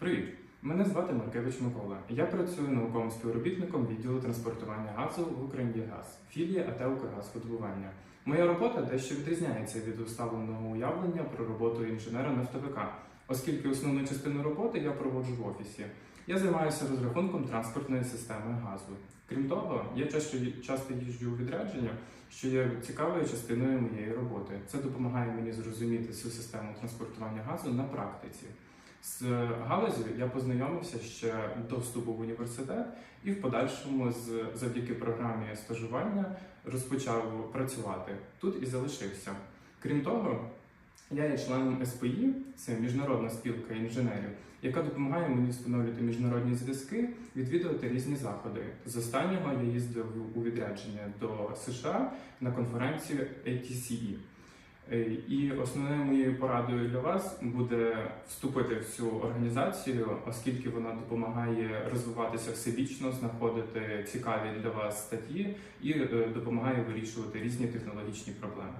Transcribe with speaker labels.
Speaker 1: Привіт! Мене звати Маркевич Микола. Я працюю науковим співробітником відділу транспортування газу в Україн'єгаз, філія АТ «Укргазвидобування». Моя робота дещо відрізняється від уставленого уявлення про роботу інженера нафтовика, оскільки основну частину роботи я проводжу в офісі. Я займаюся розрахунком транспортної системи газу. Крім того, я часто, часто їжджу у відрядження, що є цікавою частиною моєї роботи. Це допомагає мені зрозуміти всю систему транспортування газу на практиці. З галузю я познайомився ще до вступу в університет і в подальшому з завдяки програмі стажування розпочав працювати тут і залишився. Крім того, я є членом СПІ, це міжнародна спілка інженерів, яка допомагає мені встановлювати міжнародні зв'язки, відвідувати різні заходи. З останнього я їздив у відрядження до США на конференцію ATCE. Е, І основною моєю порадою для вас буде вступити в цю організацію, оскільки вона допомагає розвиватися всебічно, знаходити цікаві для вас статті і е, допомагає вирішувати різні технологічні проблеми.